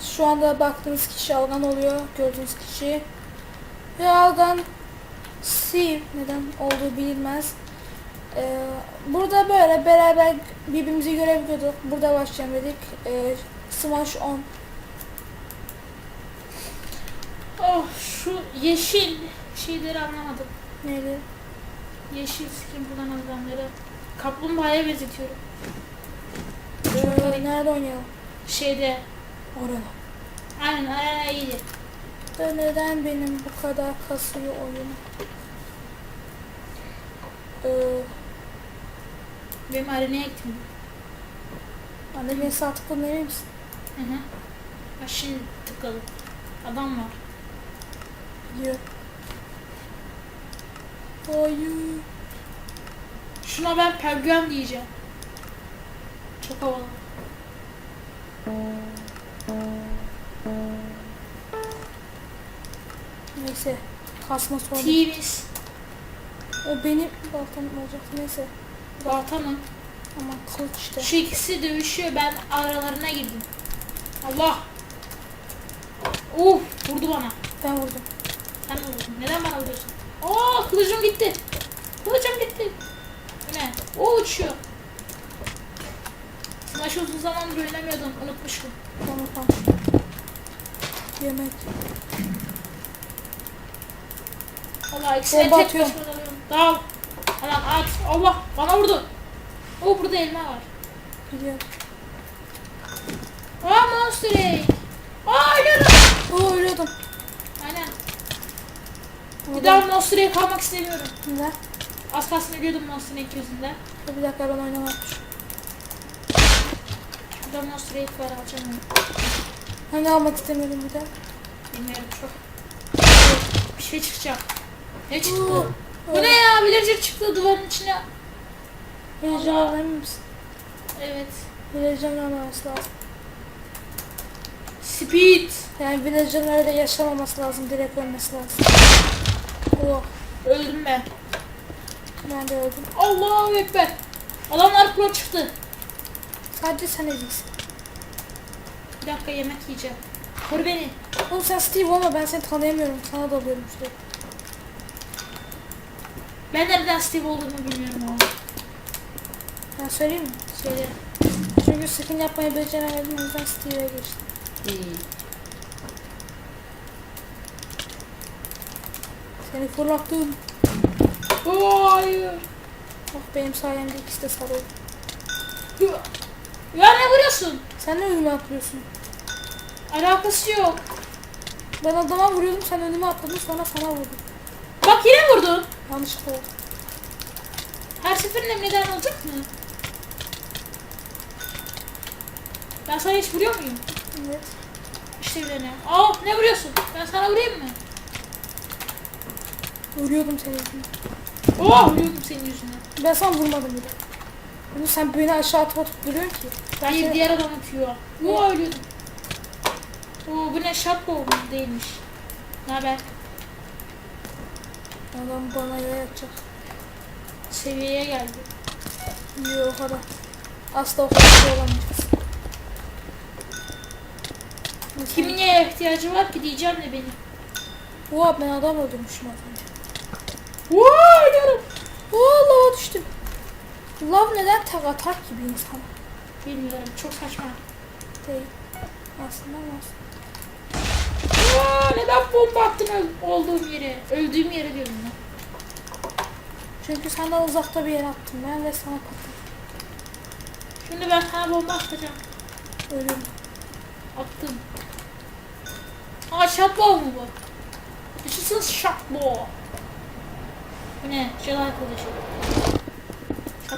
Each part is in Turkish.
Şu anda baktığınız kişi Algan oluyor. Gördüğünüz kişi. Ve Algan Steve neden olduğu bilinmez. Ee, burada böyle beraber birbirimizi görebiliyorduk. Burada başlayalım dedik. Ee, Smash 10. Oh şu yeşil şeyleri anlamadım. Neydi? Yeşil skin kullanılanları kaplumbağaya benzetiyorum. Ee, nerede oynayalım? Şeyde Orada. aynen aynen iyiydi. Da neden benim bu kadar kasıyor oyun? Ee, Benim arenaya gittim. anne beni sağ tıkladın emin misin? Hı hı. Ha şimdi tıkladım. Adam var. Diyor. Hayır. Şuna ben penguen diyeceğim. Çok havalı. Neyse. Kasma sorun. Timiz. O benim baltam olacak. Neyse. Balta mı? Ama kılıç işte. Şu ikisi dövüşüyor ben aralarına girdim. Allah. Uf vurdu bana. Ben vurdum. Sen vurdun? Neden bana vuruyorsun? Oo kılıcım gitti. Kılıcım gitti. Ne? O uçuyor. Smash uzun zamandır oynamıyordum. Unutmuşum. Tamam tamam. Yemek. Allah ikisine Bomba tek atıyorum. başıma. Dal. Hemen at. Allah bana vurdu. O burada elma var. Biliyorum. Aa Monster Egg. Aa ölüyorum. Oo ölüyordum. Aynen. Bir daha Monster Egg kalmak istemiyorum. Ne? Az kalsın ölüyordum Monster Egg yüzünden. Bir dakika ben oynamamışım. Egg var alacağım. Hani almak istemiyorum bir de. Bilmiyorum çok. Bir şey çıkacak. Ne çıktı? Oo. Bu ne ya? Villager çıktı duvarın içine. Villager'lar emin misin? Evet. Villager'ın olmaması lazım. Speed. Yani Villager'ın öyle yaşamaması lazım. Direkt ölmesi lazım. Oh. Öldüm ben. Ben de öldüm. Allahu Ekber. Adamlar pro çıktı. Sadece sen eziksin. Bir dakika yemek yiyeceğim. Koru beni. Oğlum sen Steve olma ben seni tanıyamıyorum. Sana dalıyorum işte. Ben nereden Steve olduğumu bilmiyorum abi. Ben söyleyeyim mi? Söyle. Çünkü skin yapmayı beceremedim o yüzden Steve'e geçtim. Seni fırlattım. Hayır. Bak benim sayemde ikisi de sarıldı. Ya ne vuruyorsun? Sen ne önüme atlıyorsun? Alakası yok. Ben adama vuruyordum sen önüme atladın sonra sana vurdum. Bak yine vurdun. Yanlışlıkla oldu. Her seferinde neden olacak mı? Ben sana hiç vuruyor muyum? Evet. İşte ne? Aa ne vuruyorsun? Ben sana vurayım mı? Vuruyordum seni yüzünden. Oh vuruyordum senin yüzünden. Ben sana vurmadım bile. Bunu sen beni aşağı atıp atıp duruyorsun ki. Ben seni- diğer adam atıyor. Oo ölüyordum. Oo bu ne şapka oldu değilmiş. Ne haber? Adam bana yere yatacak. Seviyeye geldi. Yok o kadar. Asla o kadar şey olamayacağız. Kimin neye ihtiyacı var ki diyeceğim de benim. Oha ben adam öldürmüşüm az önce. Oo ölüyorum. Oo lava düştüm. Lav neden tek atar ki bir insana? Bilmiyorum çok saçma. Değil. Aslında aslında. Aa, neden bomba attın olduğum yere? Öldüğüm yere diyorum ben. Çünkü senden uzakta bir yere attım ben ve sana patladım. Şimdi ben sana bomba atacağım. Ölüyorum. Attım. Aa şatbol mu bu? Yaşasın şatbol. Bu ne? Jedi arkadaşı.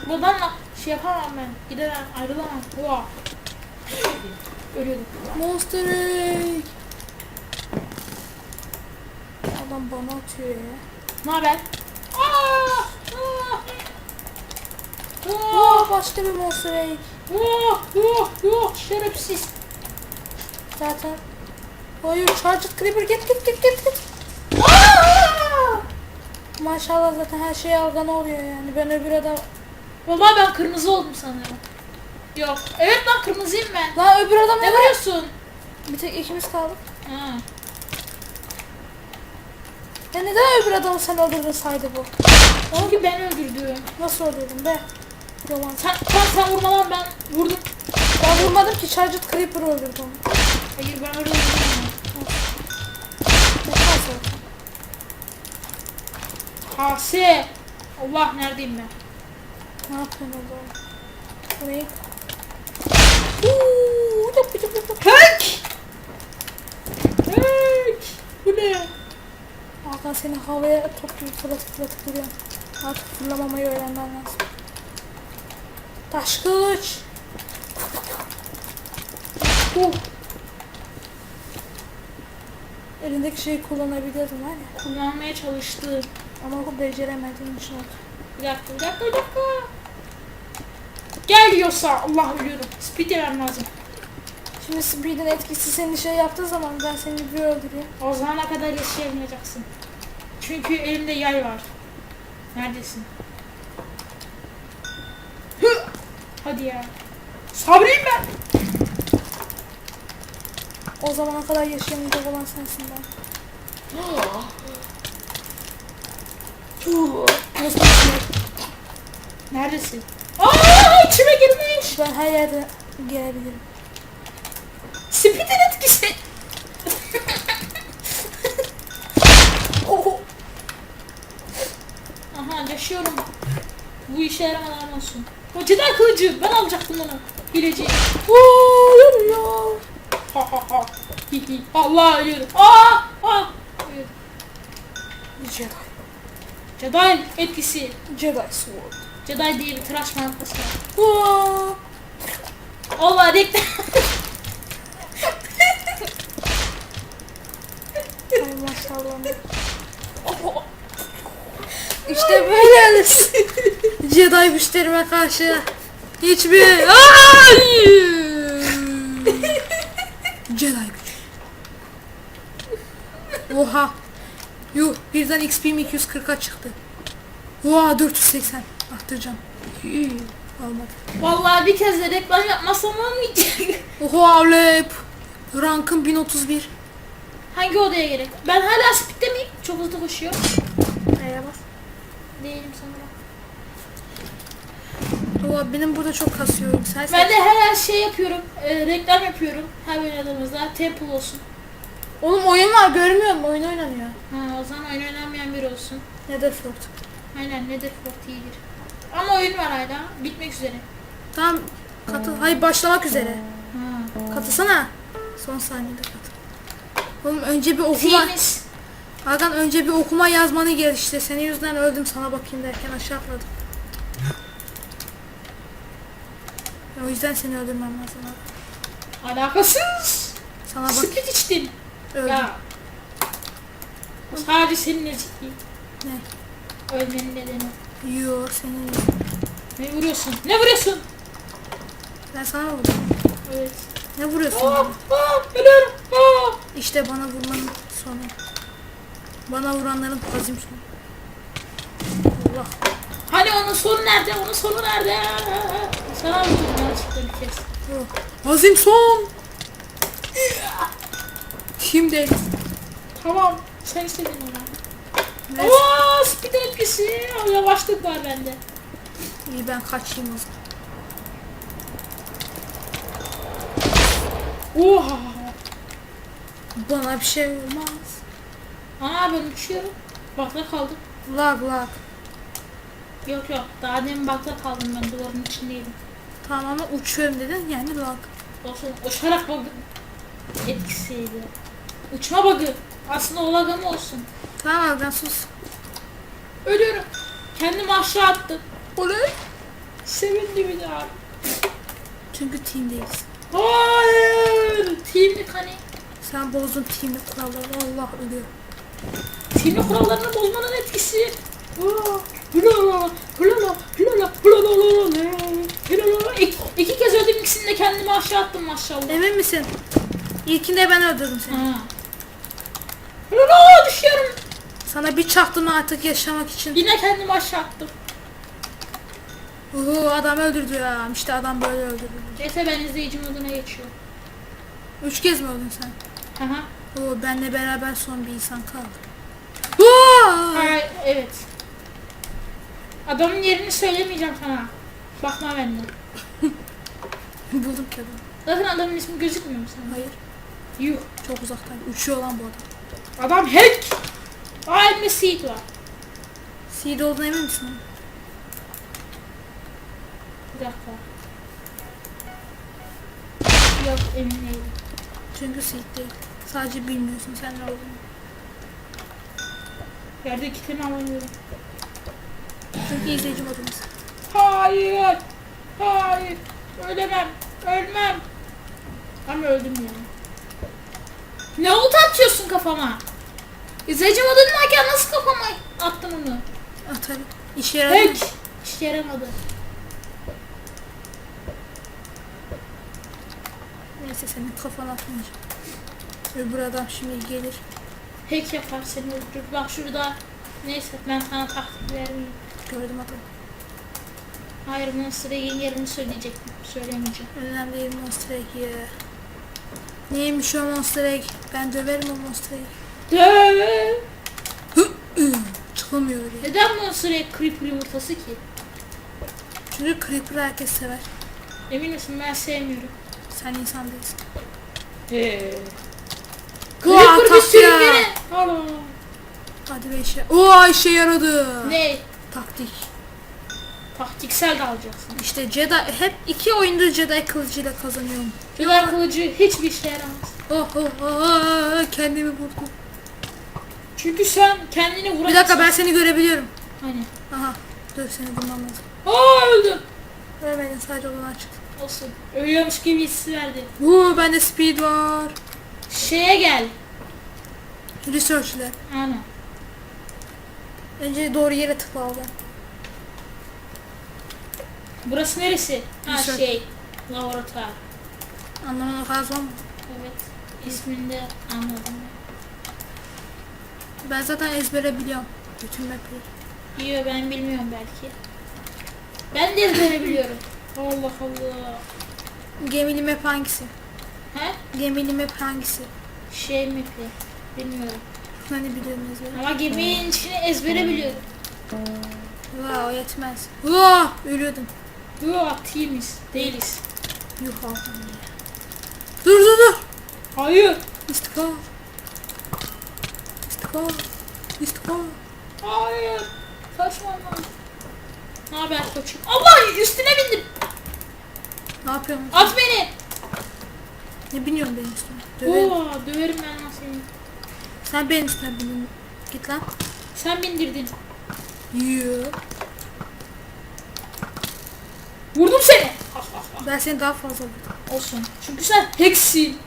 Da şey yapamam ben. Gidemem, ayrılamam. Oha. Ölüyordum. Monster Egg. Adam bana atıyor ya. Ne haber? Aa! Aa! Oo Aa! başka bir Monster Egg. Yok, yok, yok, şerefsiz. Zaten. Hayır Charged Creeper git git git git git. Aa! Maşallah zaten her şey algana oluyor yani. Ben öbür adam Baba ben kırmızı oldum sanırım. Yok. Evet lan kırmızıyım ben. Lan öbür adam Ne vuruyorsun? Bir tek ikimiz kaldık. Ha. Ya neden öbür adamı sen öldürdün saydı bu? Çünkü ben öldürdüm. Nasıl öldürdün be? Roman. Sen, sen, sen vurmadan ben vurdum. Ben vurmadım ki Charged Creeper öldürdü onu. Hayır ben öyle. Ne kalsın? Hase. Allah neredeyim ben? Ne yapıyorsun orada? Burayı. Uuu, yap, yap, yap, yap. Hök! Hök! Bu ne? Hakan seni havaya top gibi fırlatıp fırlatıp duruyor. Artık fırlamamayı öğrenmen lazım. Taş kılıç. Uh, Elindeki şeyi kullanabilirdin ya. kullanmaya çalıştım. Ama için oldu. Bir dakika, bir dakika, bir dakika. Gel yiyorsa Allah ölüyorum. Speed yemem lazım. Şimdi Speed'in etkisi seni şey yaptığı zaman ben seni bir öldüreyim. O zamana kadar yaşayamayacaksın. Çünkü elimde yay var. Neredesin? Hı! Hadi ya. Sabrıyım ben. O zamana kadar yaşayamayacak olan sensin ben. Nasıl Neredesin? İçime girmiş. Ben her yerde gelebilirim. Speed'in etkisi. Oho. Aha yaşıyorum. Bu işe yaramadan olsun. O Jedi kılıcı. Ben alacaktım onu. Hileci. Hayır ya. Ha ha ha. Hi hi. Allah ölüyorum. Aa! Aa! Jedi. Jedi etkisi. Jedi Sword. Jedi diye bir tıraş markası var. Aa. Allah reklam. Ay maşallah. İşte böyle Jedi müşterime karşı hiçbir. Jedi gücü. Oha. Yuh birden XP'm 240'a çıktı. Oha 480. Arttıracağım. Olmadı. Vallahi bir kez de reklam yapmasam olmayacak. Oha lep. Rankım 1031. Hangi odaya gerek? Ben hala speed'de miyim? Çok hızlı koşuyor. Neye bas? Değilim sanırım. Oha benim burada çok kasıyor. Sen Ben de her şey yapıyorum. e, reklam yapıyorum. Her oynadığımızda. Temple olsun. Oğlum oyun var görmüyor musun? Oyun oynanıyor. Ha, o zaman oyun oynamayan biri olsun. Netherford. Aynen Netherfort iyidir. Ama oyun var hala. Bitmek üzere. Tamam katıl. Hayır başlamak üzere. Ha. Katılsana. Son saniyede katıl. Oğlum önce bir okuma. Fiiliz. Hakan önce bir okuma yazmanı gel işte. Senin yüzünden öldüm sana bakayım derken aşağı atladım. O yüzden seni öldürmem lazım abi. Alakasız. Sana bak Speed içtin. öldüm. Ya. Sadece seninle ciddiyim. Ne? Ölmenin nedeni. Yo senin. Ne vuruyorsun? Ne vuruyorsun? Ben sana vurdum. Evet. Ne vuruyorsun? Aa, aa, ölüyorum. Aa. İşte bana vurmanın sonu. Bana vuranların azim sonu. Allah. Hani onun sonu nerede? Onun sonu nerede? Sana vurdum yanlışlıkla bir kez. Oh. Azim son. Şimdi. Tamam. Sen istedin onu. Aa, speed etkisi. Yavaşlık var bende. İyi ben kaçayım o zaman. Oha. Bana bir şey olmaz. Aa ben uçuyorum. Bakta kaldım. Lag lag. Yok yok. Daha demin bakta kaldım ben. Duvarın içindeydim. Tamam ama uçuyorum dedin yani lag. Olsun. Uçarak bug'ı etkisiydi. Uçma bug'ı. Aslında o lag ama olsun. Tamam Hakan sus. Ölüyorum. Kendimi aşağı attım. Oley. Sevindim bir daha. Çünkü teamdeyiz. Hayır. Teamlik hani. Sen bozdun team'in kurallarını. Allah ölüyor. Teamlik kurallarını bozmanın etkisi. İki, kez öldüm ikisini de kendimi aşağı attım maşallah. Emin misin? İlkinde ben öldürdüm seni. Ha. Düşüyorum. Sana bir çaktım artık yaşamak için. Yine kendimi aşağı attım. Uhu adam öldürdü ya. İşte adam böyle öldürdü. Neyse ben izleyici moduna geçiyorum. Üç kez mi öldün sen? Aha. Oo, benle beraber son bir insan kaldı. Oo! Ha, evet. Adamın yerini söylemeyeceğim sana. Bakma benden. Buldum ki adamı. Zaten adamın ismi gözükmüyor mu sana? Hayır. Yuh. Çok uzaktan. Uçuyor lan bu adam. Adam hack. Elimde seed var. Seed olduğuna emin misin? Bir dakika. Yok emin değilim. Çünkü seed değil. Sadece bilmiyorsun sen ne olduğunu. Yerde kitini alamıyorum. Çünkü izleyici modumuz. Hayır. Hayır. Ölemem. Ölmem. Ama öldüm ya. Ne oldu atıyorsun kafama? İzleyici modundayken nasıl kafama attın onu? Atarım. İşe yaradı. Hack. İşe yaramadı. Neyse senin kafana atmayacağım. Öbür adam şimdi gelir. Hack yapar seni öldürür. Bak şurada. Neyse ben sana taktik vermeyeyim. Gördüm adamı. Hayır Monster Egg'in yerini söyleyecektim. Söylemeyeceğim. Önemli değil Monster Egg ya. Neymiş o Monster Egg? Ben döverim o Monster Egg. Çıkamıyor oraya. Neden Monster Egg Creeper yumurtası ki? Çünkü Creeper herkes sever. Emin misin ben sevmiyorum. Sen insan değilsin. Ulan Creeper bir tak sürü ya. yere. Alo. Hadi be işe. Oo işe yaradı. Ne? Taktik. Taktiksel de alacaksın. İşte Jedi hep iki oyunda Jedi kılıcıyla kazanıyorum. Yılan kılıcı hiçbir işe yaramaz. Oh oh oh kendimi vurdum. Çünkü sen kendini vuramazsın. Bir dakika ben seni görebiliyorum. Hani. Aha. Dur seni bulmam lazım. Aa öldüm. Görmedin sadece olan açık. Olsun. Ölüyormuş gibi hissi verdi. Uuu bende speed var. Şeye gel. Research lab. Aynen. Önce doğru yere tıkla ben. Burası neresi? Ha Research. şey. Laboratuvar. Anlamına zor mu? Evet. İsmini de anladım. Ben zaten ezbere biliyorum. Bütün mapleri. Yok ben bilmiyorum belki. Ben de ezbere biliyorum. Allah Allah. Gemili map hangisi? He? Gemili map hangisi? Şey mi ki? Bilmiyorum. Hani biliyorum ezbere. Ama geminin içini ezbere biliyorum. Vaa o yetmez. Vaa ölüyordum. Yok teamiz. Değiliz. Yuh ya. Dur dur dur. Hayır. İstikbal. İstikbal. İstikbal. Hayır. Saçmalama. Ne haber koçum? Allah üstüne bindim. Ne yapıyorsun? At beni. Ne biniyorsun benim üstüme? Döverim. Oo, döverim ben lan seni. Sen benim üstüme bindin. Git lan. Sen bindirdin. Yoo. Vurdum seni. Ben seni daha fazla vurdum. Olsun. Çünkü sen heksin.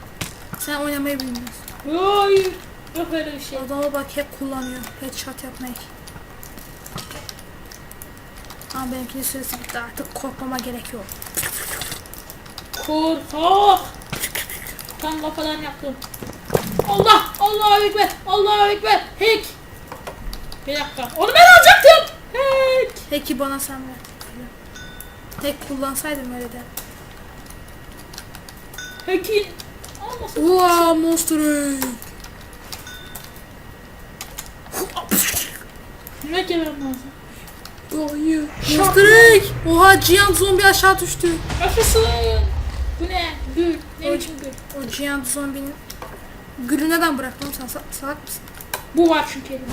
Sen oynamayı bilmiyorsun. Hayır. Yok öyle bir şey. Adama bak hep kullanıyor. Headshot yapmayı. Ama benimkinin süresi bitti artık korkmama gerek yok. Korkak. Tam kafadan yaptım. Allah! Allahu Ekber! Allahu Ekber! Hack! Bir dakika. Onu ben alacaktım! Hack! Peki bana sen ver. Tek kullansaydım öyle de. Hack'in olmasın. Wow monster egg. Ne gelmem lazım? Monster egg. Oha Giant zombi aşağı düştü. Yaşasın! Bu ne? Gül. Ne Oy. biçim gül? O Giant zombinin gülü neden bıraktın oğlum sen sa- salak mısın? Bu var çünkü elimde.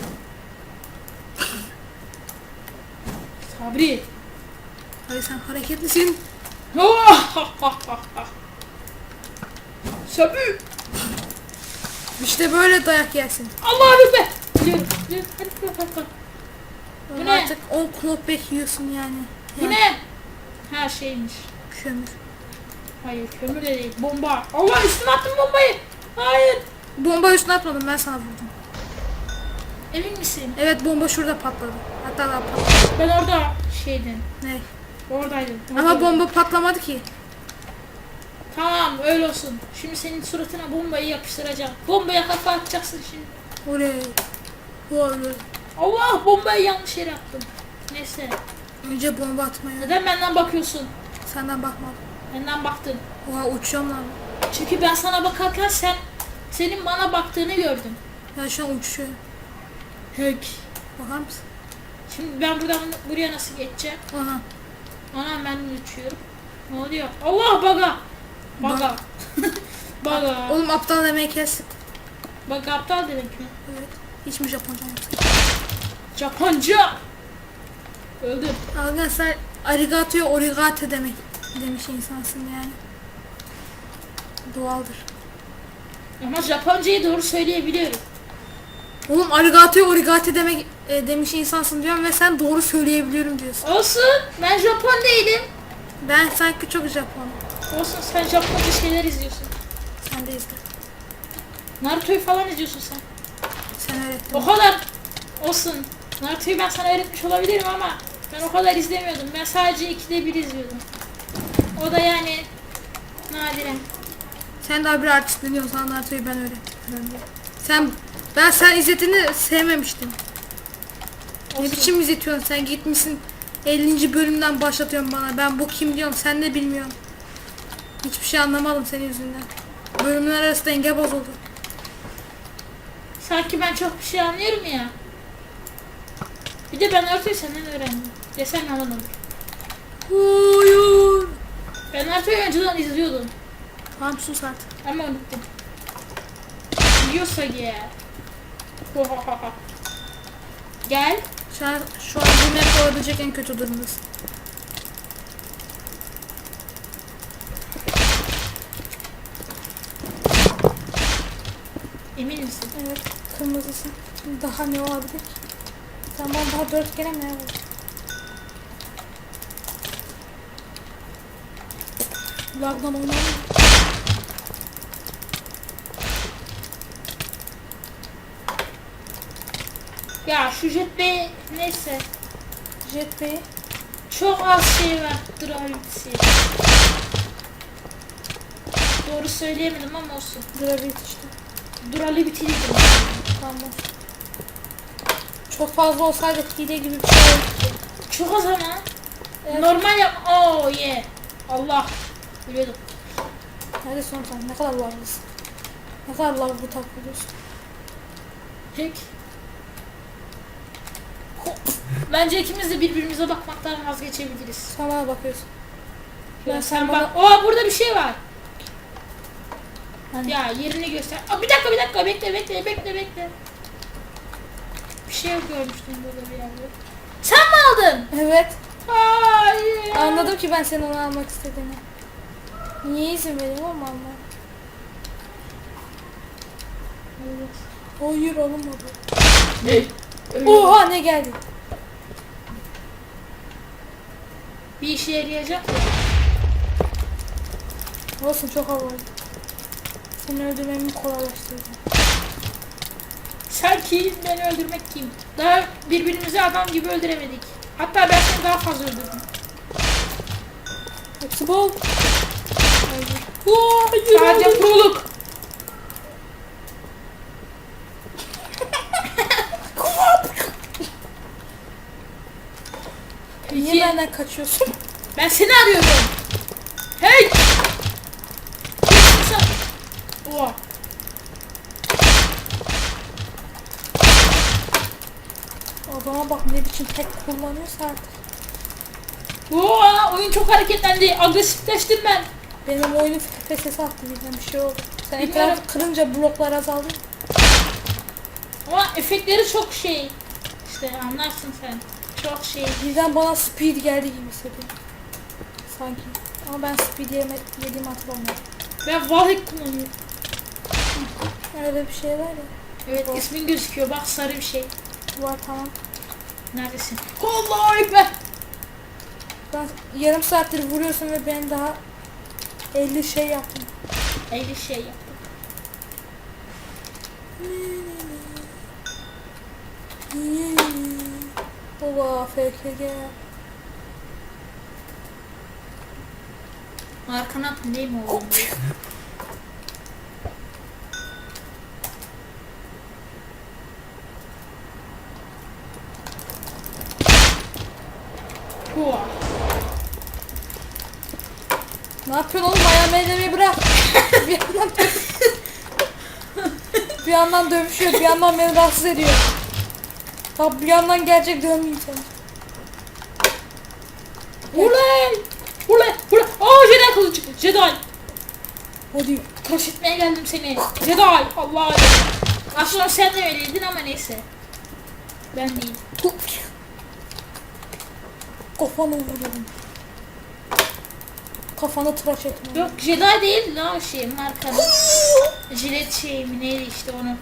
Sabri. Hayır sen hareketlisin. Sabri. İşte böyle dayak yersin. Allahu Ekber! Biliyorum. Biliyorum. Hadi hadi hadi. hadi. Bu ne? Artık 10 knockback yiyorsun yani. Bu Yani ne? Her şeymiş. Kömür. Hayır kömür de değil. Bomba. Allah üstüne attım bombayı. Hayır. Bomba üstüne atmadım ben sana vurdum. Emin misin? Evet bomba şurada patladı. Hatta daha patladı. Ben orada şeydim. Ne? Oradaydım. Ama Oradaydım. bomba patlamadı ki. Tamam öyle olsun. Şimdi senin suratına bombayı yapıştıracağım. Bombaya kafa atacaksın şimdi. Vay be. Allah bombayı yanlış yere attım. Neyse. Önce bomba atmaya. Neden benden bakıyorsun? Senden bakmadım. Benden baktın. Oha uçuyorum lan. Çünkü ben sana bakarken sen senin bana baktığını gördüm. Ya şu an uçuyor. Hek. Bakar mısın? Şimdi ben buradan buraya nasıl geçeceğim? Aha. Anam ben uçuyorum. Ne oluyor? Allah baga. Baga. baga. Oğlum aptal demeyi kes. Baga aptal demek mi? Evet. Hiç mi Japonca? Japonca. Öldüm. Arkadaşlar arigato origate demek demiş insansın yani. Doğaldır. Ama Japoncayı doğru söyleyebiliyorum. Oğlum arigato origate demek e, demiş insansın diyorum ve sen doğru söyleyebiliyorum diyorsun. Olsun. Ben Japon değilim. Ben sanki çok Japon. Olsun sen Japonca şeyler izliyorsun. Sen de izle. Naruto'yu falan izliyorsun sen. Sen öğrettin. O kadar olsun. Naruto'yu ben sana öğretmiş olabilirim ama ben o kadar izlemiyordum. Ben sadece ikide bir izliyordum. O da yani nadiren. Sen daha bir artistleniyorsun. Sana Naruto'yu ben diye. Sen ben sen izlediğini sevmemiştim. Ne Olsun. biçim izletiyorsun sen gitmişsin 50. bölümden başlatıyorsun bana. Ben bu kim diyorum sen de bilmiyorsun. Hiçbir şey anlamadım senin yüzünden. Bölümler arası denge bozuldu. Sanki ben çok bir şey anlıyorum ya. Bir de ben Naruto'yu senden öğrendim. Desem yalan olur. Hayır. Ben Naruto'yu önceden izliyordum. Tamam sus artık. Ama unuttum. Yosagi. Gel. Şu an, şu an bu map olabilecek en kötü durumdasın. Emin misin? Evet kırmızısın. Daha ne olabilir bana daha dört kere mi oldu? Lagdan oynayalım? Ya şu jet bey neyse. Jetpack'i Çok az şey var durabilitesi. Doğru söyleyemedim ama olsun. Gravit işte. Durability Tamam. Çok fazla olsaydı hile gibi bir şey olurdu. Çok az ama. Evet. Normal yap. Oh yeah. Allah. Biliyordum. Hadi son sen ne kadar lavlısın. Ne kadar lavlı takılıyorsun. Pek. Bence ikimiz de birbirimize bakmaktan vazgeçebiliriz. Sen bana bakıyorsun. Ben sen sen bak. Aa burada bir şey var. Hani Ya yerini göster. Aa, bir dakika bir dakika bekle bekle bekle bekle. Şey görmüştüm burada bir yerde. Sen mi aldın? Evet. Hayır. Anladım ki ben senin onu almak istediğini. Niye izin veriyorum ama anlamadım. Hayır alınmadı. Ne? Oha ne geldi? Bir işe yarayacak ya. Olsun çok havalı. Seni öldürmemi kolaylaştırdı. Sanki beni öldürmek kim? Daha birbirimizi adam gibi öldüremedik. Hatta ben seni daha fazla öldürdüm. Hepsi bol. Hayır, Sadece proluk. Niye Peki, benden kaçıyorsun? ben seni arıyorum. Hey! Sen? Oha. Adama bak ne biçim tek kullanıyorsa artık. Oha, oyun çok hareketlendi. Agresifleştim ben. Benim oyunu FPS attı birden bir şey oldu. Sen Bilmiyorum. etrafı kırınca bloklar azaldı. Ama efektleri çok şey. İşte anlarsın sen. Çok şey. Birden bana speed geldi gibi hissediyorum. Sanki. Ama ben speed yeme, yediğimi hatırlamıyorum. Ben Valhek kullanıyorum. Öyle bir şey var ya. Evet Var. ismin gözüküyor. Bak sarı bir şey. Var tamam. Neredesin? Allahu Ekber. Ben yarım saattir vuruyorsun ve ben daha 50 şey yaptım. Öyle şey yaptım. Baba FKG. Arkana attın değil mi oğlum? Hua. Ne yapıyorsun oğlum? Ayağımı ellemeyi bırak. bir yandan bir yandan dövüşüyor, bir yandan beni rahatsız ediyor. Bak bir yandan gerçek dövmeyeyim seni. Uley! Uley! Uley! Aa Jedi kılıcı! Jedi! Hadi. Tıraş etmeye geldim seni. Jedi! Allah Aslında sen de öyleydin ama neyse. Ben değil. Hop. Kafanı vururum. Kafanı tıraş etme. Yok Jedi değil la şey markanın. Jilet şey mi neydi işte onu.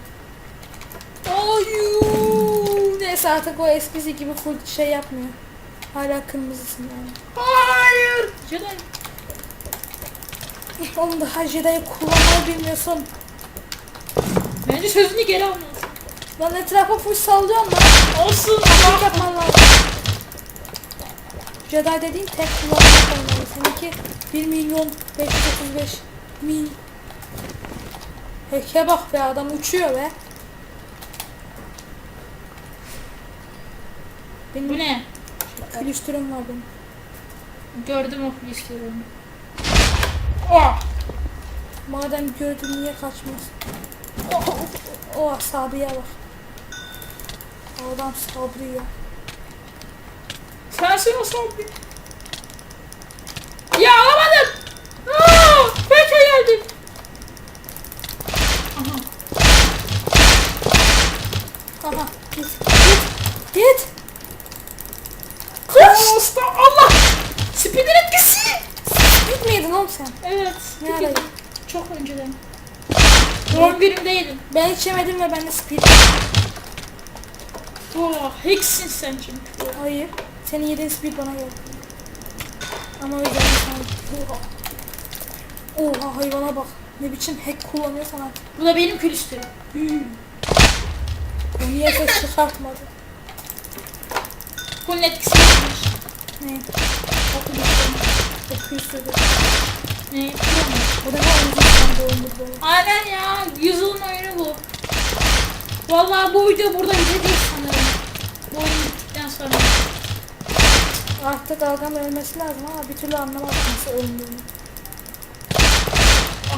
Ayuu. Neyse artık o eskisi gibi full şey yapmıyor. Hala kırmızısın yani. Hayır! Jedi. Oğlum daha Jedi'yi kullanmayı bilmiyorsun. Bence sözünü geri almalısın. Lan etrafa full sallıyorsun lan. Olsun ama. yapman lazım. Jedi dediğin tek kullanmak olmalı. Seninki 1 milyon 535 mil. Heke bak be adam uçuyor be. Benim Bu ne? külüstürüm var benim. Gördüm o istiyorum. Oh! Madem gördün niye kaçmıyorsun? Oh, oh, oh Sabri'ye bak. Adam Sabri ya. Sensin o sabri. Ya alamadım. Aa, Peki geldim. Aha. Aha git git git. Kız. Usta Allah. Spinner etkisi. Git miydin oğlum sen? Evet. Ne peki. ara? Çok önceden. Doğum günümdeydim. Ben hiç yemedim ve ben de speed. Oh, Hicksin sen çünkü. Hayır. Senin yediğin speed bana geldi. Ama o yüzden sana... Oha. Oha hayvana bak. Ne biçim hack kullanıyorsan artık. Bu da benim külüstürüm. O niye ses çıkartmadı? Bunun etkisi neymiş? Ne? Çok küstürdü. Ne? Bilmiyorum. O da ne oyuncu oyundur böyle. Aynen ya. Yüzülün oyunu bu. Vallahi bu video burada bitecek sanırım. Bu oyun bittikten sonra. Artık Algam ölmesi lazım ama bir türlü anlamadım nasıl öldüğünü.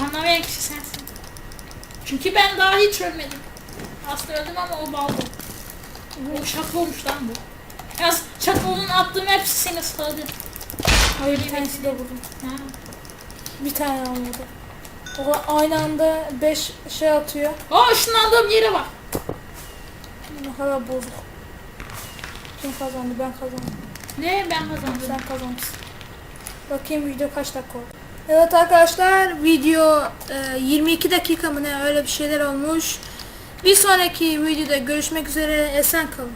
Anlamayan kişi sensin. Çünkü ben daha hiç ölmedim. Aslında öldüm ama o baldı. Bu şaka olmuş lan bu. Yalnız şakalının attığım hepsi seni ısladı. Öyle Bir tanesi de vurdum. Ha. Bir tane almadı. O aynı anda 5 şey atıyor. Aa ışınlandığım yere bak. Ne kadar bozuk. Kim kazandı? Ben kazandım. Ne ben kazandım. Sen kazanmışsın. Bakayım video kaç dakika oldu. Evet arkadaşlar video e, 22 dakika mı ne öyle bir şeyler olmuş. Bir sonraki videoda görüşmek üzere esen kalın.